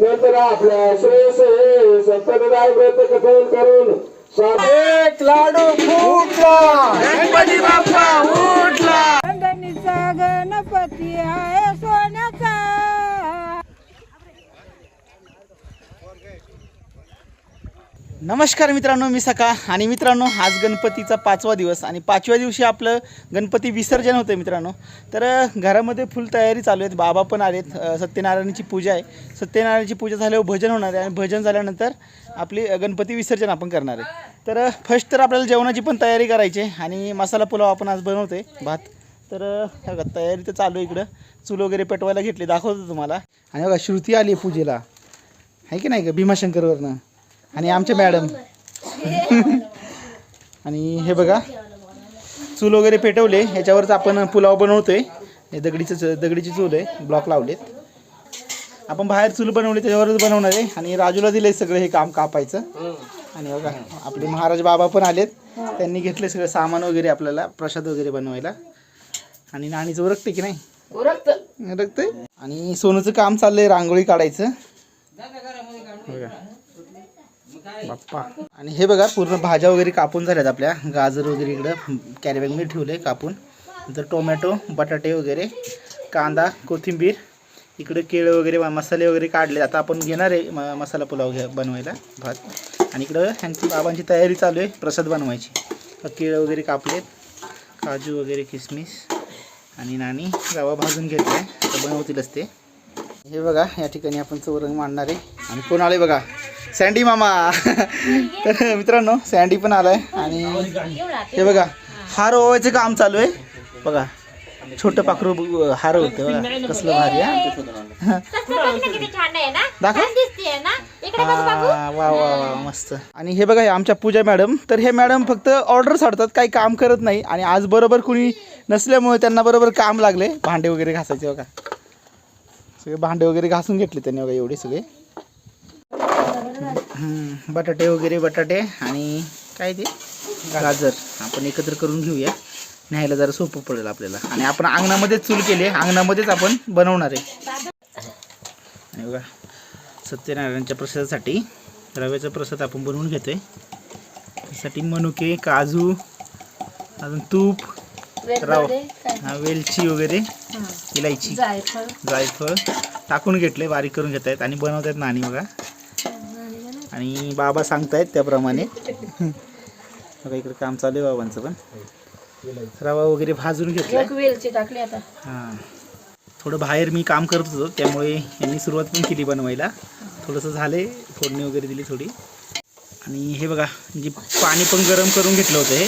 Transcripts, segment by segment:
नंतर आपल्या श्रेयस हे व्रत कथन करून एक लाडू फुटला. गणपती बाप्पा उठला गणिचा गणपती आहे सोन्याचा. नमस्कार मित्रांनो मी सका. आणि मित्रांनो आज गणपतीचा पाचवा दिवस आणि पाचव्या दिवशी आपलं गणपती विसर्जन होतं मित्रांनो. तर घरामध्ये फुल तयारी चालू आहेत. बाबा पण आलेत. सत्यनारायणाची पूजा आहे. सत्यनारायणाची पूजा झाल्यावर भजन होणार आहे आणि भजन झाल्यानंतर आपली गणपती विसर्जन आपण करणार आहे. तर फर्स्ट तर आपल्याला जेवणाची पण तयारी करायची आहे आणि मसाला पुलाव आपण आज बनवतोय भात. तर बघा तयारी तर चालू आहे इकडं. चूल वगैरे पेटवायला घेतली. दाखवतो तुम्हाला. आणि बघा श्रुती आली आहे पूजेला. आहे की नाही का भीमाशंकरवरनं? आणि आमच्या मॅडम. आणि हे बघा चूल वगैरे पेटवले. ह्याच्यावरच आपण पुलाव बनवतोय. हे दगडीचं दगडीची चूल आहे. ब्लॉक लावलेत. आपण बाहेर चूल बनवली त्याच्यावरच बनवणार आहे. आणि राजूला दिलंय सगळं हे काम कापायचं. आणि बघा आपले महाराज बाबा पण आलेत. त्यांनी घेतले सगळं सामान वगैरे आपल्याला प्रसाद वगैरे बनवायला. आणि नाणीचं उरकते की नाही? उरकते. आणि सोनूचं काम चाललंय रांगोळी काढायचं. बघा. बाप्पा. आणि हे बघा पूर्ण भाज्या वगैरे कापून झाल्यात आपल्या. गाजर वगैरे इकडं कॅरीबॅगमध्ये आहे कापून. नंतर टोमॅटो बटाटे वगैरे कांदा कोथिंबीर इकडे केळं वगैरे मसाले वगैरे काढले आता आपण घेणार आहे म मसाला पुलाव घ्या बनवायला भात. आणि इकडं ह्यांची बाबांची तयारी चालू आहे प्रसाद बनवायची. केळं वगैरे कापलेत. काजू वगैरे किसमिस आणि नाणी रवा भाजून घेतला आहे बनवतीलच ते. हे बघा या ठिकाणी आपण चौरंग मांडणार आहे. आणि कोण आले बघा? सँडी मामा. तर मित्रांनो सँडी पण आलाय आणि हे बघा हार ओवायचं काम चालू आहे. बघा छोटं पाखरू हार होतं बघा कसलं भारी हा वा वा वा मस्त. आणि हे बघा आमच्या पूजा मॅडम. तर हे मॅडम फक्त ऑर्डर साडतात काही काम करत नाही. आणि आज बरोबर कुणी नसल्यामुळे त्यांना बरोबर काम लागले. भांडे वगैरे घासायचे बघा. सगळे भांडे वगैरे घासून घेतले त्यांनी बघा एवढे सगळे. बटाटे वगैरे बटाटे आणि काय ते? गाजर. आपण एकत्र करून घेऊया. न्यायला जरा सोपं पडेल आपल्याला. आणि आपण अंगणामध्येच चूल केली आहे. अंगणामध्येच आपण बनवणार आहे. आणि बघा. सत्यनारायणच्या प्रसादासाठी रव्याचा प्रसाद आपण बनवून घेतोय. त्यासाठी मनुके काजू अजून तूप रवा हा, वेलची वगैरे इलायची. जायफळ. टाकून घेतले बारीक करून घेत आहेत आणि बनवत आहेत नाणी बघा. आणि बाबा सांगतायत त्याप्रमाणे. बघा इकडे काम चालू आहे बाबांचं पण. रवा वगैरे भाजून टाकली आता. हां. थोडं बाहेर मी काम करत होतो त्यामुळे यांनी सुरुवात पण केली बनवायला. थोडंसं झाले फोडणी वगैरे दिली थोडी. आणि हे बघा म्हणजे पाणी पण गरम करून घेतलं होतं हे.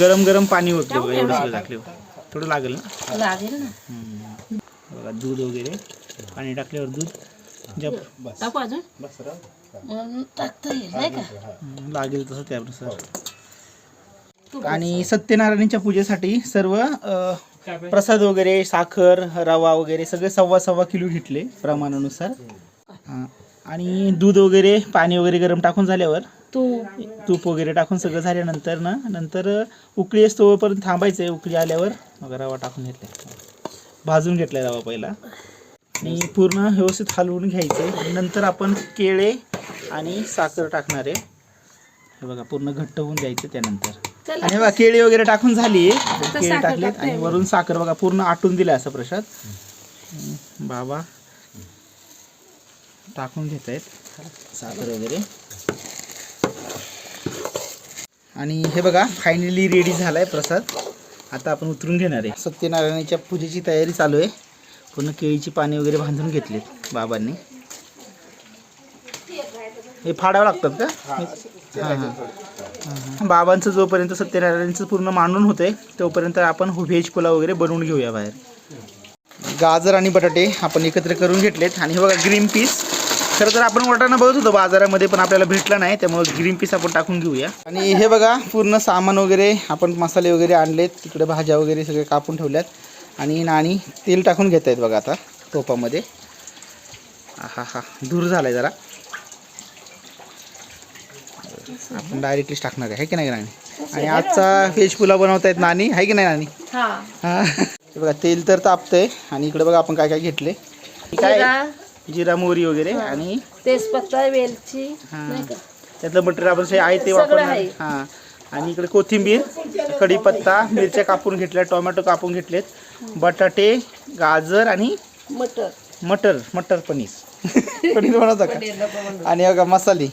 गरम गरम पाणी होतं बघा एवढं सगळं टाकले थोडं लागेल ना? लागेल ना. बघा दूध वगैरे. पाणी टाकल्यावर दूध. जप. टाकू अजून अं, टाकता येईल नाही का? हम्म, लागेल तसं त्यानुसार. आणि सत्यनारायणच्या पूजेसाठी सर्व अ, प्रसाद वगैरे साखर रवा वगैरे सगळे सव्वा सव्वा किलो घेतले प्रमाणानुसार. हा. आणि दूध वगैरे पाणी वगैरे गरम टाकून झाल्यावर तू. तूप वगैरे टाकून सगळं झाल्यानंतर ना नंतर उकळी असतो तोपर्यंत थांबायचं आहे उकळी आल्यावर मग रवा टाकून घेतला भाजून घेतला रवा पहिला. आणि पूर्ण व्यवस्थित हलवून घ्यायचं. आणि नंतर आपण केळे आणि साखर टाकणार आहे. हे बघा पूर्ण घट्ट होऊन द्यायचं त्यानंतर. आणि बघा केळी वगैरे टाकून झाली. केळी टाकलेत आणि वरून साखर बघा पूर्ण आटून दिला असं प्रसाद. बाबा टाकून घेत आहेत साखर वगैरे. आणि हे बघा फायनली रेडी झालाय प्रसाद. आता आपण उतरून घेणार आहे. सत्यनारायणाच्या पूजेची तयारी चालू आहे. पूर्ण केळीची पाने वगैरे बांधून घेतलीत बाबांनी. हे फाडावं लागतात का? हां हां. बाबांचं जोपर्यंत सत्यनारायणचं पूर्ण मांडून होतंय तोपर्यंत आपण व्हेज पुलाव वगैरे बनवून घेऊया बाहेर. गाजर आणि बटाटे आपण एकत्र करून घेतलेत. आणि हे बघा ग्रीन पीस. खरं तर आपण वाटाणा बघत होतो बाजारामध्ये पण आपल्याला भेटला नाही त्यामुळे ग्रीन पीस आपण टाकून घेऊया. आणि हे बघा पूर्ण सामान वगैरे आपण मसाले वगैरे आणलेत. तिकडे भाज्या वगैरे सगळे कापून ठेवल्यात. आणि नाणी तेल टाकून घेत आहेत बघा आता टोपामध्ये हा हा दूर झालाय जरा. आपण डायरेक्टलीच टाकणार आहे है की नाही नाणी? आणि आजचा व्हेज पुलाव बनवतायत नाणी आहे की नाही नाणी? हा. हा. हे बघा तेल तर तापतंय आणि इकडे बघा आपण काय काय घेतले. हे काय? जिरा. जिरा मोहरी वगैरे आणि तेजपत्ता वेलची हा. त्यातलं मटेरियल आपण आहे ते वापरणार. हां. आणि इकडे कोथिंबीर कढीपत्ता मिरच्या कापून घेतल्या टोमॅटो कापून घेतलेत बटाटे गाजर आणि मटर. मटर मटर पनीर. पनीर बनवता का? आणि बघा मसाले.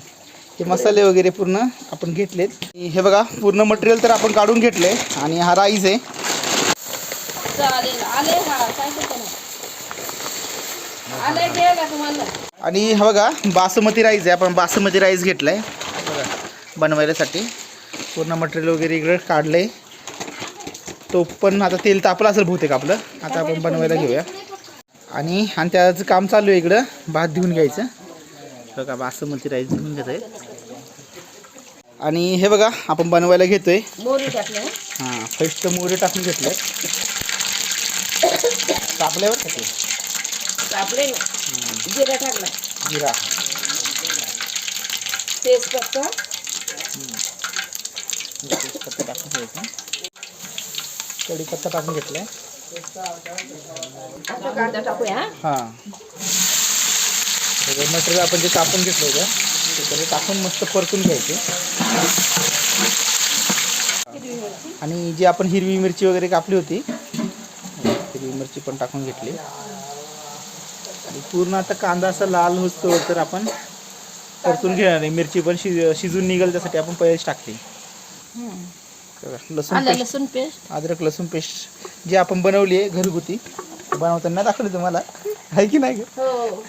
हे मसाले वगैरे पूर्ण आपण घेतलेत. हे बघा पूर्ण मटेरियल तर आपण काढून घेतले आणि हा राईस आहे. हा आणि हा बघा बासमती राईस आहे. आपण बासमती राईस घेतलाय. बघा. बनवायसाठी. पूर्ण मटेरियल वगैरे इकडे काढलंय तो पण आता तेल तापलं असेल बहुतेक आपलं. आता आपण बनवायला घेऊया. आणि आणि त्याचं काम चालू आहे इकडं. भात धुवून घ्यायचं. बघा बासमती राईस धुवून घेत आहे आणि हे बघा आपण बनवायला घेतोय. मोरी हं? फर्स्ट मोहरी टाकून घेतले तापल्यावर का ते कापले ना जिरा टाकला. जिरा. तेजपत्ता. कढीपत्ता टाकून घ्यायचा कढीपत्ता टाकून हं? हां सगळं मटेरियल आपण जे कापून घेतलं होतं ते सगळं टाकून मस्त परतून घ्यायचे. आणि जी आपण हिरवी मिरची वगैरे कापली होती हिरवी मिरची पण टाकून घेतली. आणि पूर्ण आता कांदा असा लाल होतो तर आपण परतून घेणार आहे मिरची पण शिज शिजून निघेल त्यासाठी आपण पहिलेच टाकली. लसूण आलं पेस्ट लसूण पेस्ट अद्रक लसूण पेस्ट जी आपण बनवली आहे घरगुती बनवताना दाखवली तुम्हाला आहे की नाही ग? हो.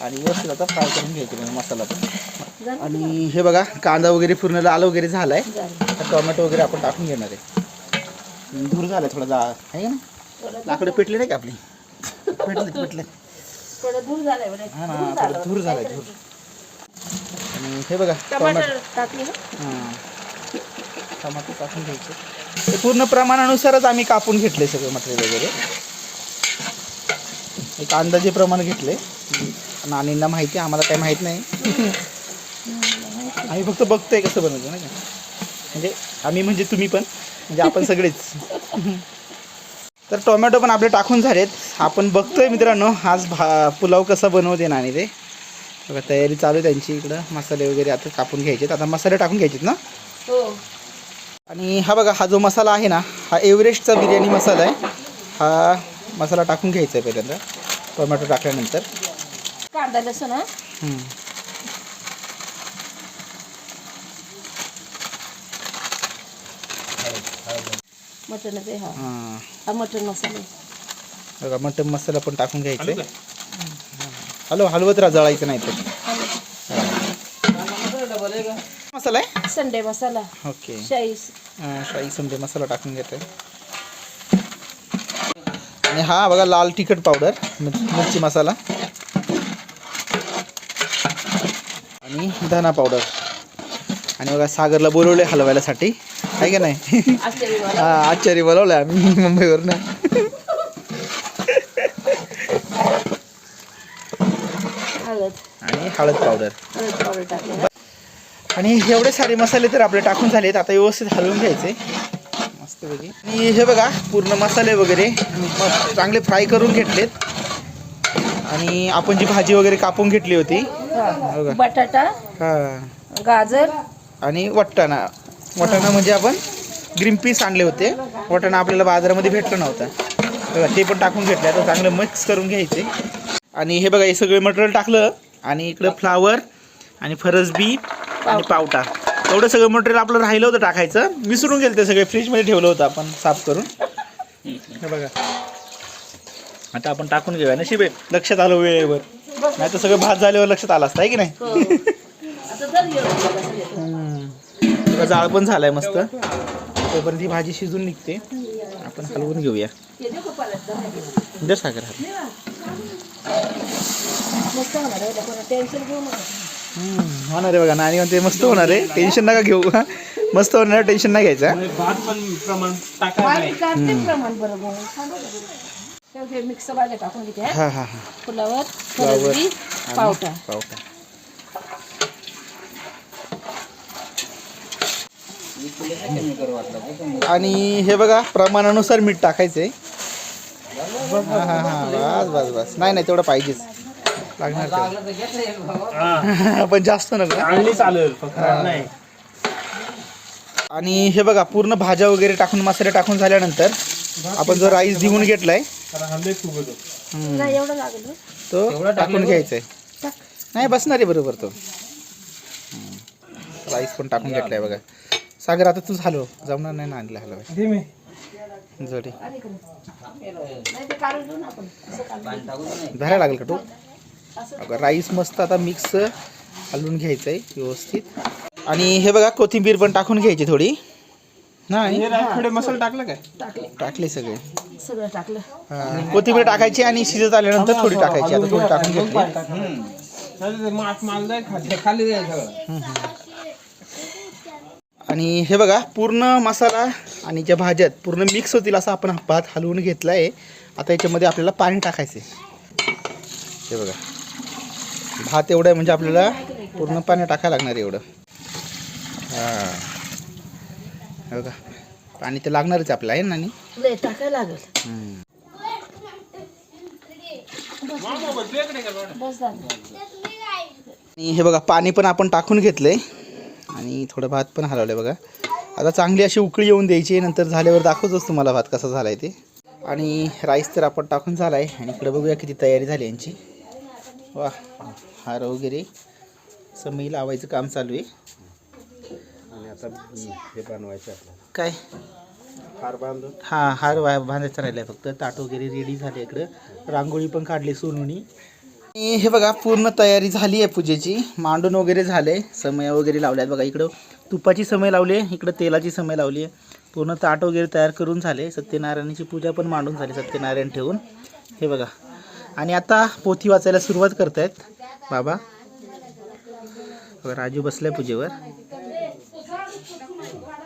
आणि व्यवस्थित आता फ्राय करून घ्यायचे म्हणजे मसाला पण? आणि हे बघा कांदा वगैरे पूर्ण लाल वगैरे झालाय झालं. आता टोमॅटो वगैरे आपण टाकून घेणार आहे धूर झालाय थोडा जा आहे का ना लाकडं पेटले नाही का आपली पेटले पेटले थोडं दूर झालंय. हा ना दूर थोडं. धूर झालाय धूर आणि हे बघा टोमॅटो टमाटर. टाकली हां. टमाटर टाकून घ्यायचे. ते पूर्ण प्रमाणानुसारच आम्ही कापून घेतले सगळं मटेरियल वगैरे. एक अंदाजे प्रमाण घेतले. नानींना माहिती आहे, आम्हाला काही माहीत नाही. आम्ही फक्त बघतोय कसं बनवतो नाही का? म्हणजे आम्ही म्हणजे तुम्ही पण म्हणजे आपण सगळेच. तर टोमॅटो पण आपले टाकून झालेत. आपण बघतोय मित्रांनो आज भा पुलाव कसा बनवते नानी ते. बघा तयारी चालू आहे त्यांची इकडं. मसाले वगैरे आता कापून घ्यायचेत. आता मसाले टाकून घ्यायचेत ना? हो. आणि हा बघा हा जो मसाला आहे ना हा एव्हरेस्टचा बिर्याणी मसाला आहे. हा मसाला टाकून घ्यायचा आहे पहिल्यांदा. टोमॅटो टाकल्यानंतर. कांदा लसूण हा? हम्म. मटण ते हा. हां. हा मटण मसाले बघा मटन मसाला पण टाकून घ्यायचा आहे. हॅलो हलवत राहा जळायचं नाही तर. मसाला आहे? संडे मसाला. ओके. शाही. हां, शाही समजे मसाला टाकून घेतो. आणि हा बघा लाल तिखट पावडर मिर- मिरची मसाला. आणि धना पावडर. आणि बघा सागरला बोलवले हलवायलासाठी आहे का नाही. हा आचारी बोलवलं आम्ही मुंबईवरनं हळद आणि हळद पावडर आणि एवढे सारे मसाले तर आपले टाकून झालेत आता व्यवस्थित हलवून घ्यायचे. मस्तपैकी आणि हे बघा पूर्ण मसाले वगैरे चांगले फ्राय करून घेतलेत. आणि आपण जी भाजी वगैरे कापून घेतली होती बटाटा हा. गाजर. आणि वटाणा. वटाणा म्हणजे आपण ग्रीन पीस आणले होते. वटाणा आपल्याला बाजारामध्ये भेटलं नव्हतं. बघा ते पण टाकून घेतले. आता चांगलं मिक्स करून घ्यायचे. आणि हे बघा हे सगळे मटेरियल टाकलं. आणि इकडं फ्लावर आणि फरसबी आणि पावटा. एवढं सगळं मटेरियल आपलं राहिलं होतं टाकायचं. विसरून गेलं ते सगळे. फ्रीजमध्ये ठेवलं होतं आपण साफ करून. हे बघा. आता आपण टाकून घेऊया. नशीब आहे. लक्षात आलं वेळेवर. नाही तर सगळं भात झाल्यावर लक्षात आलं असतं आहे की नाही? हो. जाळ पण झालाय मस्त. तोपर्यंत ही भाजी शिजून निघते. आपण हलवून घेऊया? दर साखर. मस्त होणार आहे कोणा टेन्शन घेऊ नका हम्म, होणार आहे बघा नाणी म्हणते मस्त होणार आहे. टेन्शन नका घेऊ. हा. मस्त होणार टेन्शन नाही घ्यायचं. हा. पाणी काढते प्रमाण बरोबर सांगा बरं. हे मिक्स भाज्या टाकून घेते. हा. हा हा. हा फुलावर फ्लावर फरसबी आणि पावटा. पावटा. आणि हे बघा प्रमाणानुसार मीठ टाकायचंय. हा हा हा. बस बस बस. नाही नाही तेवढं पाहिजेच. लागणार. पण जास्त नको. आणली चालेल फक्त नाही. आणि हे बघा पूर्ण भाज्या वगैरे टाकून मसाले टाकून झाल्यानंतर आपण जो राईस धुवून घेतलाय हल्ले फुगतो हम्म, नाही एवढं लागलं तो टाकून घ्यायचा आहे नाही बसणार आहे बरोबर तो. राईस पण टाकून घेतलाय बघा. सागर आता तूच हलव. जमणार नाही ना आणलं हलवाय जडी नाही ते काढून देऊ ना आपण. असं काढून धरायला लागेल का तो? बघा, राईस मस्त आता मिक्स हलवून घ्यायचं आहे व्यवस्थित. आणि हे बघा कोथिंबीर पण टाकून घ्यायची थोडी. नाही थोडे मसाला टाकला काय? टाकले. टाकले सगळे. सगळं टाकलं. हा, कोथिंबीर टाकायची आणि शिजत आल्यानंतर थोडी टाकायची. आता थोडी टाकून घेतली. सगळं. आणि हे बघा पूर्ण मसाला आणि ज्या भाज्यात पूर्ण मिक्स होतील असा आपण भात हलवून घेतला आहे आता याच्यामध्ये आपल्याला पाणी टाकायचं आहे हे बघा. भात एवढं आहे म्हणजे आपल्याला पूर्ण पाणी टाकायला लागणार आहे एवढं. हां. बघा पाणी तर लागणारच आपल्याला आहे ना टाकायला लागेल. आणि हे बघा पाणी पण आपण टाकून घेतलंय. आणि थोडं भात पण हलवलं बघा. आता चांगली अशी उकळी येऊन द्यायची नंतर झाल्यावर दाखवतोच तुम्हाला भात कसा झाला आहे ते. आणि राईस तर आपण टाकून झाला आहे आणि इकडे बघूया किती तयारी झाली यांची. वा हार वगैरे समई लावायचं काम चालू आहे. आणि आता हे बनवायचं आपल्याला. काय? हार बांधून? हां हार बांधायचं राहिलं फक्त. ताट वगैरे रेडी झाले इकडं. रांगोळी पण काढली सोनूनी. आणि हे बघा पूर्ण तयारी झाली आहे पूजेची. मांडून वगैरे झाले. समय वगैरे लावले आहेत बघा इकडं. तुपाची समय लावली आहे. इकडं तेलाची समय लावली आहे. पूर्ण ताट वगैरे तयार करून झाले. सत्यनारायणाची पूजा पण मांडून झाली. सत्यनारायण ठेवून. हे बघा. आणि आता पोथी वाचायला सुरुवात करतायत. बाबा. राजू बसलाय पूजेवर.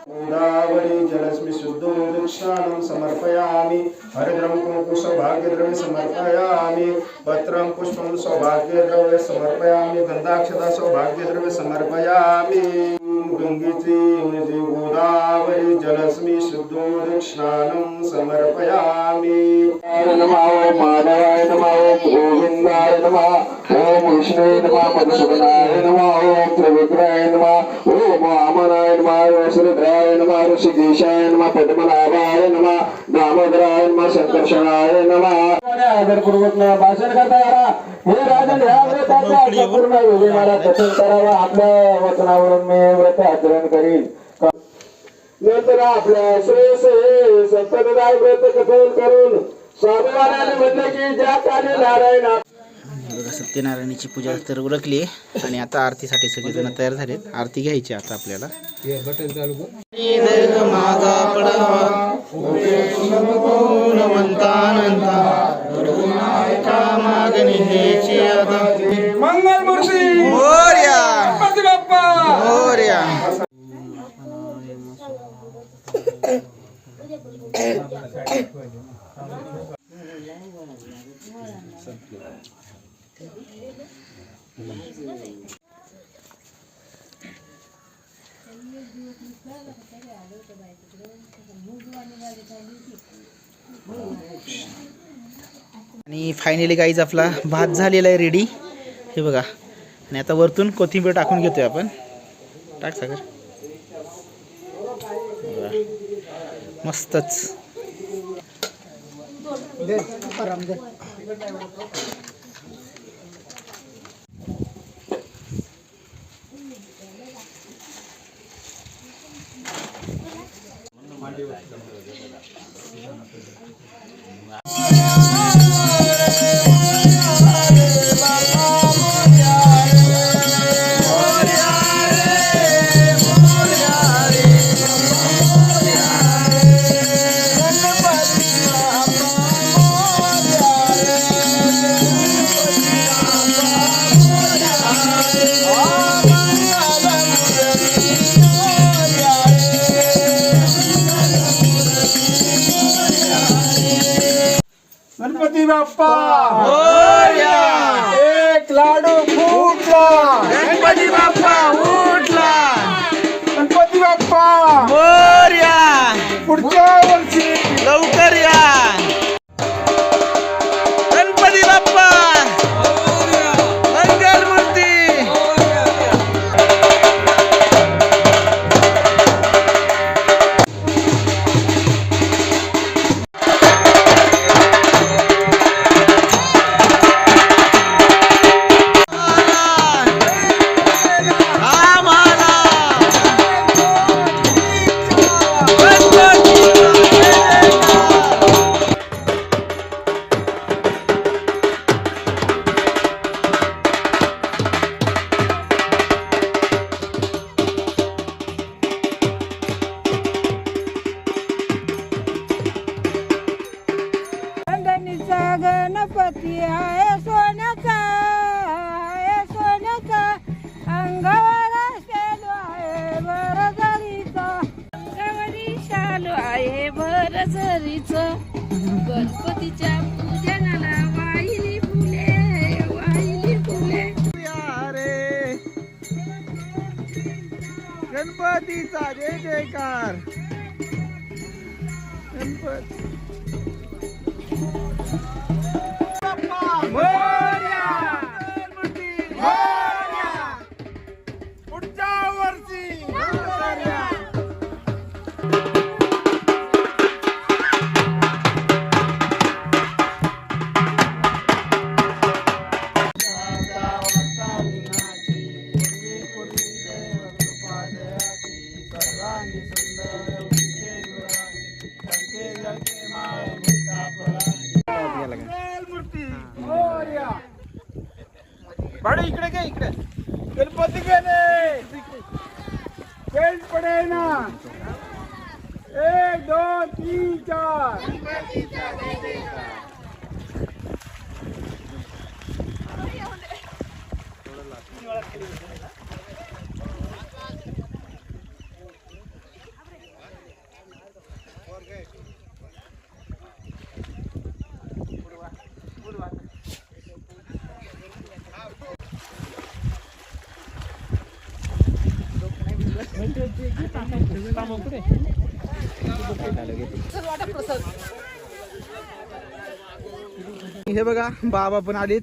गोदावरी जलस्मि शुद्धो दक्षाणं समर्पयामि. हरिद्रं कुङ्कुम सौभाग्यद्रव्य समर्पयामि. पत्रं पुष्पं सौभाग्यद्रव्य समर्पयामि. गन्धाक्षता सौभाग्यद्रव्य समर्पयामि. गङ्गेचे गोदावरी जलस्मि शुद्धो दक्षाणं समर्पयामि। नमः मानवाय नमः गोविन्दाय नमः ओम विष्णुवे नमः मधुसूदनाय नमः ओम त्रिविक्रमाय नमः ओम वामनाय नमः वसुरुद्राय नमः ऋषिकेशाय नमः पद्मनाभाय नमः दामोदराय नमः संकर्षणाय नमः। आदरपूर्वक भाषण करता यारा हे राजन ह्या व्रताचा पूर्ण मला कथन करावा आपल्या वचनावरून मी व्रत आचरण करील नंतर आपल्या श्रेयस हे व्रत कथन करून स्वाभिमानाने म्हणले की ज्या काली नारायण सत्यनारायणाची पूजा तर उरकली आणि आता आरतीसाठी सगळेजण तयार झालेत. आरती घ्यायची आता आपल्याला. माझा पडावा मागणी हेची मंगल मूर्ती मोर्या। बाप्पा मोर्या। आणि फायनली गाईज आपला भात झालेला आहे रेडी हे बघा. आणि आता वरतून कोथिंबीर टाकून घेतोय आपण. टाक सागर. मस्तच. बाप्पा एक लाडू फुटला. गणपती बाप्पा उठला गणपती बाप्पा. मोर्या पुढच्या गणपतीचा गणपती आहे सोन्याचा आहे सोन्याचा. अंगावर शालू आहे भरझरीचा अंगावरी शालू आहे भरझरीचा गणपतीच्या पूजनाला वाहिली फुले वाहिली फुले. रे गणपतीचा जय जयकार. गणपती. हे बघा बाबा पण आलेत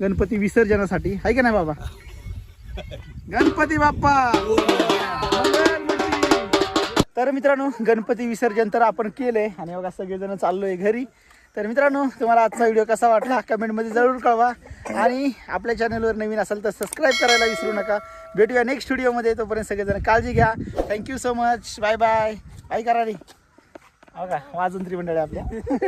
गणपती विसर्जनासाठी. आहे का नाही बाबा? गणपती बाप्पा! तर मित्रांनो गणपती विसर्जन तर आपण केलंय. आणि बघा सगळेजण चाललोय घरी. तर मित्रांनो तुम्हाला आजचा व्हिडिओ कसा वाटला? कमेंटमध्ये जरूर कळवा. आणि आपल्या चॅनलवर नवीन असेल तर सबस्क्राईब करायला विसरू नका. भेटूया नेक्स्ट व्हिडिओमध्ये तोपर्यंत सगळेजण काळजी घ्या. Thank you so much bye bye bye करा रे हो का? वाजंत्री मंडळी आपल्या.